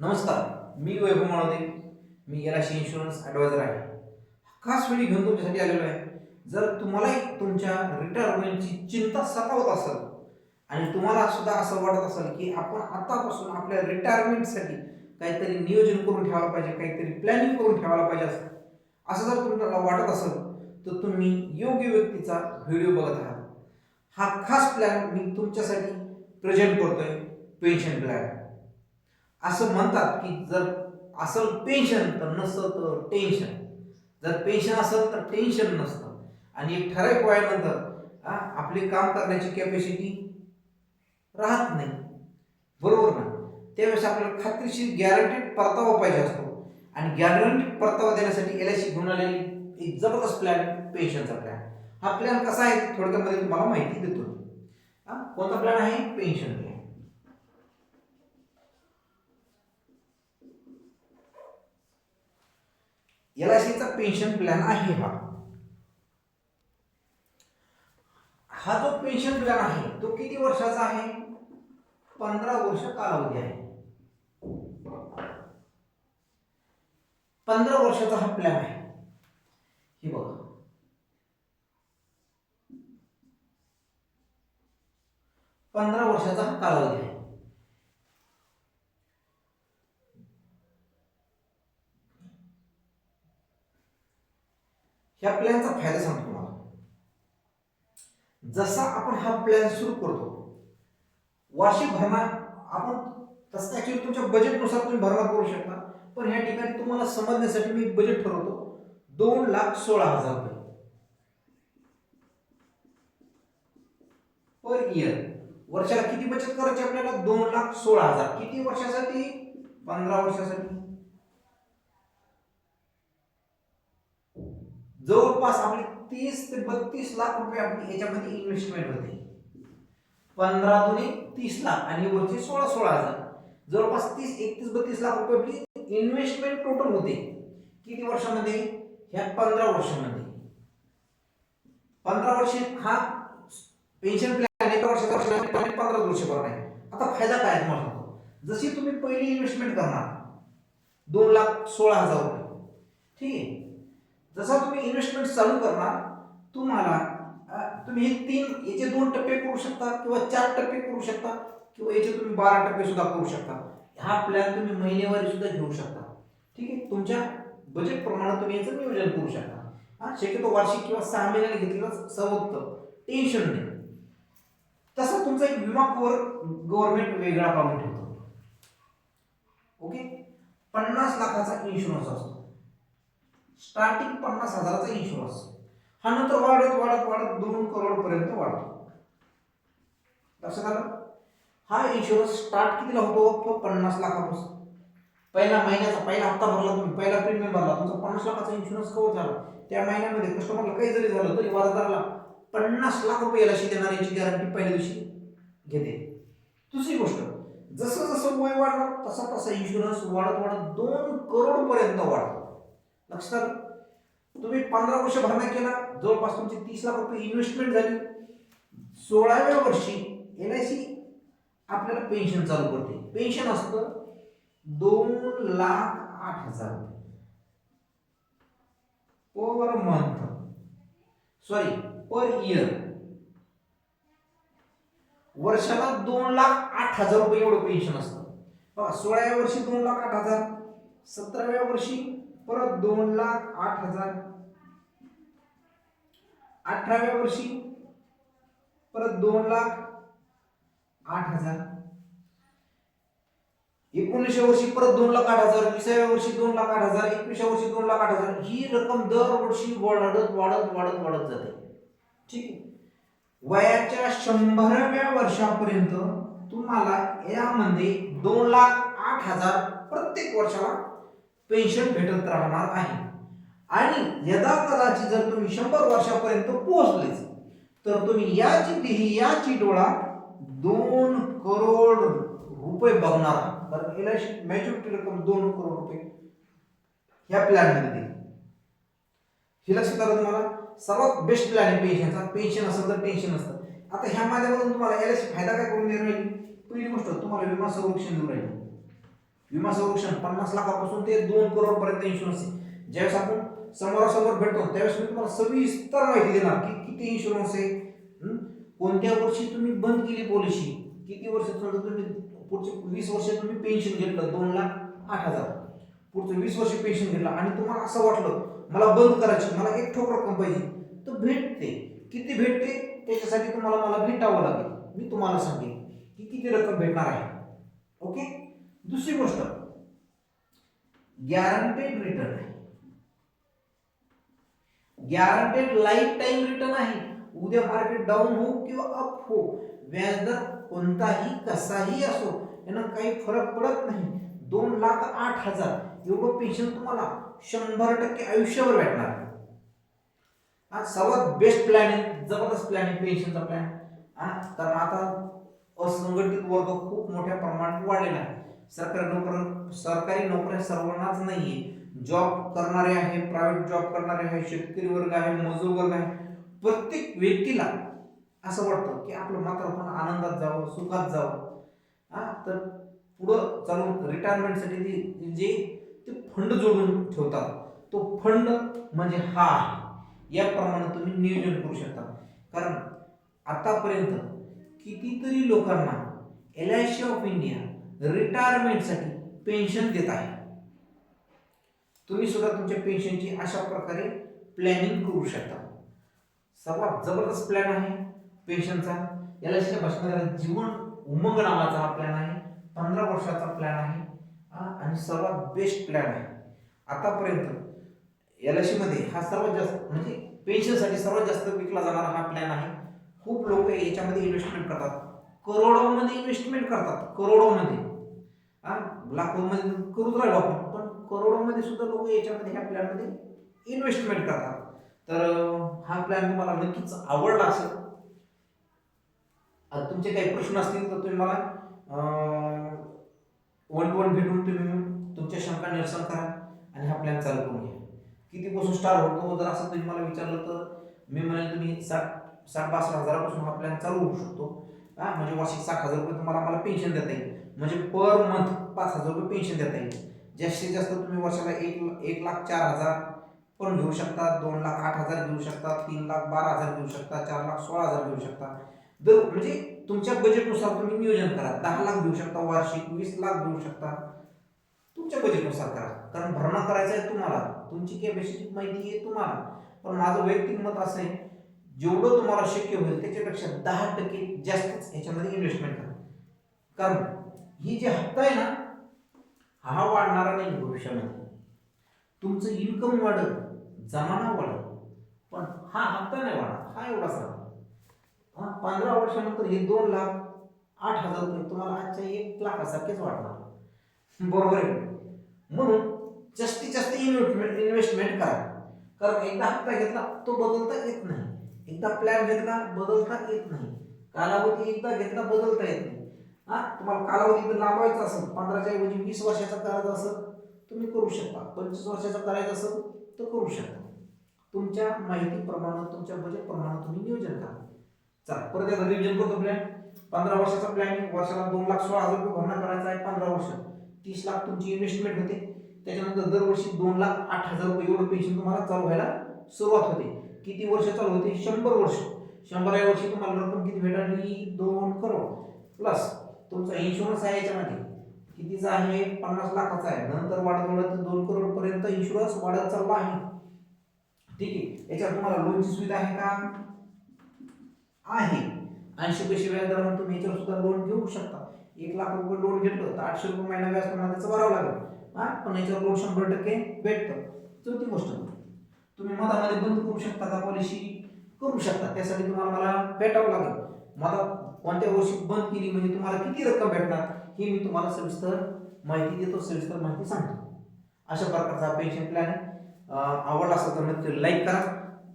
नमस्कार मी वैभव माळोदे मी एलआयसी इन्शुरन्स ॲडवायझर आहे. खास व्हिडिओ घेऊन तुमच्यासाठी आलेलो आहे. जर तुम्हालाही तुमच्या रिटायरमेंटची चिंता सतावत असेल आणि तुम्हाला सुद्धा असं वाटत असेल की आपण आतापासून आपल्या रिटायरमेंटसाठी काहीतरी नियोजन करून ठेवायला पाहिजे काहीतरी प्लॅनिंग करून ठेवायला पाहिजे असं असं जर तुम्हाला वाटत असेल तर तुम्ही योग्य व्यक्तीचा व्हिडिओ बघत आहात. हा खास प्लॅन मी तुमच्यासाठी प्रेझेंट करतोय. पेन्शन प्लॅन असं म्हणतात की जर असल पेन्शन तर नसतं तर टेन्शन जर पेन्शन असेल तर टेन्शन नसतं. आणि एक ठराविक वयानंतर आपले काम करण्याची कॅपॅसिटी राहत नाही. बरोबर ना? त्यावेळेस आपल्याला खात्रीशीर गॅरंटीड परतावा पाहिजे असतो. आणि गॅरंटीड परतावा देण्यासाठी एल आय सी घेऊन आलेली एक जबरदस्त प्लॅन पेन्शनचा प्लॅन हा प्लॅन कसा आहे? थोडक्यामध्ये तुम्हाला माहिती देतो. कोणता प्लॅन आहे? पेन्शन प्लॅन एल आय सीचा पेन्शन प्लॅन आहे हा. हा जो पेन्शन प्लॅन आहे तो किती वर्षाचा आहे? पंधरा वर्ष कालावधी आहे. पंधरा वर्षाचा हा प्लॅन आहे. हे बघा. पंधरा वर्षाचा हा कालावधी आहे. ह्या प्लॅनचा फायदा सांगतो तुम्हाला. जसा आपण हा प्लॅन सुरू करतो वार्षिक भरणा आपण तसं ॲक्च्युली तुमच्या बजेटनुसार तुम्ही भरणा करू शकता पण ह्या ठिकाणी तुम्हाला समजण्यासाठी मी बजेट ठरवतो दोन लाख सोळा हजार रुपये. पर इयर वर्षाला किती बचत करायची आपल्याला? दोन लाख सोळा हजार. किती वर्षासाठी? पंधरा वर्षासाठी. जवळपास आपली तीस ते बत्तीस लाख रुपये आपली याच्यामध्ये इन्व्हेस्टमेंट होते. पंधरा दुने तीस लाख आणि वरचे सोळा सोळा हजार. जवळपास तीस एकतीस बत्तीस लाख रुपये आपली इन्व्हेस्टमेंट टोटल होते. किती वर्षामध्ये? ह्या पंधरा वर्षामध्ये. पंधरा वर्षे हा पेन्शन प्लॅन एका वर्षाचा आणि पंधरा वर्ष भरण आहे आता फायदा काय तुम्हाला सांगतो. जशी तुम्ही पहिली इन्व्हेस्टमेंट करणार दोन लाख सोळा हजार रुपये. ठीक आहे? जसा तुम्ही इन्व्हेस्टमेंट चालू करणार तुम्हाला तुम्ही हे तीन याचे दोन टप्पे करू शकता किंवा चार टप्पे करू शकता किंवा याचे तुम्ही बारा टप्पे सुद्धा करू शकता. हा प्लॅन तुम्ही महिनेवारी सुद्धा घेऊ शकता. ठीक आहे? तुमच्या बजेट प्रमाणे तुम्ही याचं नियोजन करू शकता. हा शक्यतो वार्षिक किंवा सहा महिन्याला घेतलेलं सर्वोत्तम टेन्शन नाही. तसं तुमचा एक विमा कवर गव्हर्नमेंट वेगळा काढून ठेवतो. ओके पन्नास लाखाचा इन्शुरन्स असतो. स्टार्टिंग पन्नास हजाराचा इन्शुरन्स हा नंतर वाढत वाढत वाढत दोन करोड पर्यंत वाढतो. लक्षात आलं? हा इन्शुरन्स स्टार्ट कितीला होतो? पन्नास लाखापासून. पहिला महिन्याचा पहिला हप्ता भरला तुम्ही पहिला प्रीमियम भरला तुमचा पन्नास लाखाचा इन्शुरन्स कवर झाला. त्या महिन्यामध्ये कस्टमरला काही जरी झालं तरी वारसदाराला पन्नास लाख रुपये याला देणार याची गॅरंटी पहिल्या दिवशी घेते. दुसरी गोष्ट जसं जसं वय वाढणार तसा तसा इन्शुरन्स वाढत वाढत दोन करोडपर्यंत वाढतो. लक्षात तुम्ही पंधरा वर्ष भरणा केला जवळपास तुमची तीस लाख रुपये इन्व्हेस्टमेंट झाली. सोळाव्या वर्षी एल आय सी आपल्याला पेन्शन चालू करते. पेन्शन असतं दोन लाख आठ हजार रुपये. Per month sorry per year वर्षाला दोन लाख आठ हजार रुपये एवढं पेन्शन असतं. सोळाव्या वर्षी दोन लाख आठ हजार सतराव्या वर्षी परत दोन लाख आठ हजार. अठराव्या वर्षी परत दोन लाख आठ हजार. एकोणीसशे वर्षी परत दोन लाख आठ हजार. विसाव्या वर्षी दोन लाख आठ हजार. एकवीसच्या वर्षी दोन लाख आठ हजार. ही रक्कम दरवर्षी वाढत वाढत वाढत वाढत जाते. ठीक आहे? वयाच्या शंभराव्या वर्षापर्यंत तुम्हाला यामध्ये दोन लाख आठ हजार प्रत्येक वर्षाला पेन्शन भेटत राहणार आहे. आणि यदा कदाचित जर तुम्ही शंभर वर्षापर्यंत पोहोचलेच तर तुम्ही याची देही याची डोळा दोन करोड रुपये बघणार कारण एल आय सी मॅच्युरिटी रक्कम दोन करोड रुपये ह्या प्लॅनमध्ये देईल हे लक्षात आलं तुम्हाला? सर्वात बेस्ट प्लॅन आहे पेन्शनचा पेन्शन असेल तर टेन्शन असतं. आता ह्या माध्यमातून तुम्हाला एल आय सी फायदा काय करून देणार राहील? पहिली गोष्ट तुम्हाला विमा संरक्षण देऊन राहील. विमा संरक्षण पन्नास लाखापासून ते दोन करोड पर्यंत इन्शुरन्स आहे. ज्यावेळेस आपण समोरासमोर भेटतो त्यावेळेस मी तुम्हाला सविस्तर माहिती देणार की किती इन्शुरन्स आहे. कोणत्या वर्षी तुम्ही बंद केली पॉलिसी किती वर्ष समजा तुम्ही पुढचे वीस वर्ष तुम्ही पेन्शन घेतलं दोन लाख आठ हजार. पुढचं वीस वर्ष पेन्शन घेतलं आणि तुम्हाला असं वाटलं मला बंद करायची मला एक ठोक रक्कम पाहिजे तर भेटते. किती भेटते? त्याच्यासाठी तुम्हाला मला भेटावं लागेल. मी तुम्हाला सांगेन की किती रक्कम भेटणार आहे. ओके? दुसरी गोष्ट. गॅरंटेड रिटर्न आहे. गॅरंटेड लाईफ टाईम रिटर्न आहे. उद्या मार्केट डाऊन हो किंवा अप हो व्याजदर कोणताही कसाही असो यांना काही फरक पडत नाही. दोन लाख आठ हजार एवढं पेन्शन तुम्हाला शंभर टक्के आयुष्यावर भेटणार. हा सर्वात बेस्ट प्लॅन आहे जबरदस्त प्लॅन आहे पेन्शनचा प्लॅन हा कारण आता असंघटित वर्ग खूप मोठ्या प्रमाणात वाढलेला आहे. सरकारी नोकर सरकारी नोकऱ्या सर्वांनाच नाही जॉब करणारे आहे प्रायव्हेट जॉब करणारे आहे शेतकरी वर्ग आहे मजूर वर्ग आहे. प्रत्येक व्यक्तीला असं वाटतं की आपलं मात्र आनंदात जावं सुखात जावं. हा तर पुढं चालून रिटायरमेंटसाठी ते जे ते फंड जोडून ठेवतात तो फंड म्हणजे हा आहे. याप्रमाणे तुम्ही नियोजन करू शकता. कारण आतापर्यंत कितीतरी लोकांना L I C of India रिटायरमेंटसाठी pension देत आहे. तुम्ही सुद्धा तुमच्या पेन्शनची अशा प्रकारे प्लॅनिंग करू शकता. सर्वात जबरदस्त प्लॅन आहे पेन्शनचा एल आय सीच्या जीवन उमंग नावाचा हा प्लॅन आहे. पंधरा वर्षाचा प्लॅन आहे. आणि सर्वात बेस्ट प्लॅन आहे. आतापर्यंत एल आय सीमध्ये हा सर्वात जास्त म्हणजे पेन्शनसाठी सर्वात जास्त विकला जाणारा हा प्लॅन आहे. खूप लोक याच्यामध्ये इन्व्हेस्टमेंट करतात. करोडोमध्ये इन्व्हेस्टमेंट करतात. करोडोमध्ये. लाखोमध्ये करूच राहिलो आपण. पण करोडोमध्ये सुद्धा लोक याच्यामध्ये ह्या प्लॅनमध्ये इन्व्हेस्टमेंट करतात. तर हा प्लॅन तुम्हाला नक्कीच आवडला असेल. तुमचे काही प्रश्न असतील तर तुम्ही मला वन टू वन भेटून तुम्ही तुमच्या शंका निरसन करा आणि हा प्लॅन चालू करून घ्या. कितीपासून स्टार होतो जर असं तुम्ही मला विचारलं तर मी म्हणेल तुम्ही साठ साठ बासष्ट हजारापासून हा प्लॅन चालू होऊ शकतो. हां म्हणजे वार्षिक साठ हजार रुपये तुम्हाला मला पेन्शन देता येईल. म्हणजे पर मंथ पाच हजार रुपये पेन्शन देता येईल. जास्तीत जास्त तुम्ही वर्षाला एक एक लाख चार हजार पण घेऊ शकता दोन लाख आठ हजार घेऊ शकता तीन लाख बारा हजार घेऊ शकता चार लाख सोळा हजार घेऊ शकता. दर म्हणजे तुमच्या बजेटनुसार तुम्ही नियोजन करा. दहा लाख घेऊ शकता वार्षिक वीस लाख घेऊ शकता. तुमच्या बजेटनुसार करा. कारण भरणा करायचा आहे तुम्हाला. तुमची कॅपॅसिटी माहिती आहे तुम्हाला. पण माझं वैयक्तिक मत असं आहे जेवढं तुम्हाला शक्य होईल त्याच्यापेक्षा दहा टक्के जास्तच ह्याच्यामध्ये इन्व्हेस्टमेंट करा. कारण ही जी हप्ता आहे ना हा वाढणारा नाही भविष्यामध्ये. तुमचं इन्कम वाढत जमाना वाढत पण हा हप्ता नाही वाढत हा एवढासा हा पंधरा वर्षानंतर हे दोन लाख आठ हजार रुपये तुम्हाला आजच्या एक लाखासारखेच वाटणार बरोबर आहे. म्हणून जास्तीत जास्त इन्व्हेस्टमेंट इन्व्हेस्टमेंट करा. कारण एकदा हप्ता घेतला तो बदलता येत नाही. एकदा प्लॅन घेतला बदलता येत नाही. कालावधी एकदा घेतला बदलता येत नाही. हा? तुम्हाला कालावधी जर लांबवायचा असेल पंधराच्या ऐवजी वीस वर्षाचा करायचा असेल तुम्ही करू शकता. पंचवीस वर्षाचा करायचा असेल तर करू शकता. तुमच्या माहितीप्रमाणे तुमच्या बजेटप्रमाणे तुम्ही नियोजन करा. चला परत एकदा रिव्हिजन करतो प्लॅन पंधरा वर्षाचा प्लॅनिंग वर्षाला दोन लाख सोळा हजार रुपये भरणा करायचा आहे पंधरा वर्ष. तीस लाख तुमची इन्व्हेस्टमेंट होते. त्याच्यानंतर दरवर्षी दोन लाख आठ हजार रुपये एवढं पेन्शन तुम्हाला चालू व्हायला सुरुवात होते. किती वर्ष चालू होते? शंभर वर्ष. शंभर वर्षी तुम्हाला रक्कम किती भेटाली दोन करोड. प्लस तुमचा इन्शुरन्स आहे याच्यामध्ये. कितीचा आहे? पन्नास लाखाचा आहे. नंतर वाढत वाढत दोन करोड पर्यंत इन्शुरन्स वाढत चालला आहे. ठीक आहे. याच्यात तुम्हाला लोनची सुविधा आहे का? आहे. ऐंशी पैसे व्याजदरावर तुम्ही याच्यावर सुद्धा लोन घेऊ शकता. एक लाख रुपये लोन घेतलं तर आठशे रुपये महिना व्याज तुम्हाला त्याचं भरावं लागेल. हा? पण याच्यावर लोन शंभर टक्के भेटतं. चौथी गोष्ट. तुम्ही मधामध्ये बंद करू शकता का? पॉलिसी करू शकता. त्यासाठी तुम्हाला मला भेटावं लागेल. मला कोणत्या वर्षी बंद केली म्हणजे तुम्हाला किती रक्कम भेटणार हे मी तुम्हाला सविस्तर माहिती देतो सविस्तर माहिती सांगतो. अशा प्रकारचा पेन्शन प्लॅन आहे. आवडला असेल तर नक्की लाईक करा.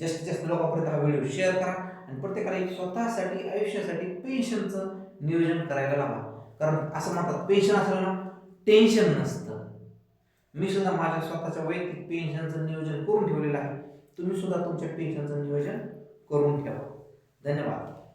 जास्तीत जास्त लोकांपर्यंत हा व्हिडिओ शेअर करा. आणि प्रत्येकाला एक स्वतःसाठी आयुष्यासाठी पेन्शनचं नियोजन करायला लावा. कारण असं म्हणतात पेन्शन असलं ना टेन्शन नसतं. मी सुद्धा माझ्या स्वतःच्या वैयक्तिक पेन्शनचं नियोजन करून ठेवलेलं आहे. तुम्ही सुद्धा तुमच्या पेन्शनचं नियोजन करून ठेवा. धन्यवाद.